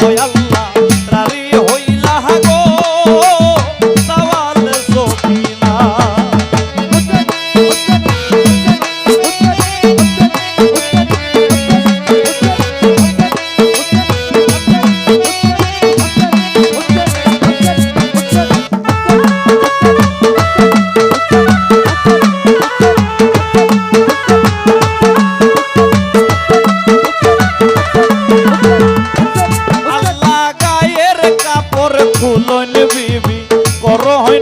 Voy কাপড় খুলন বিবি করো হয়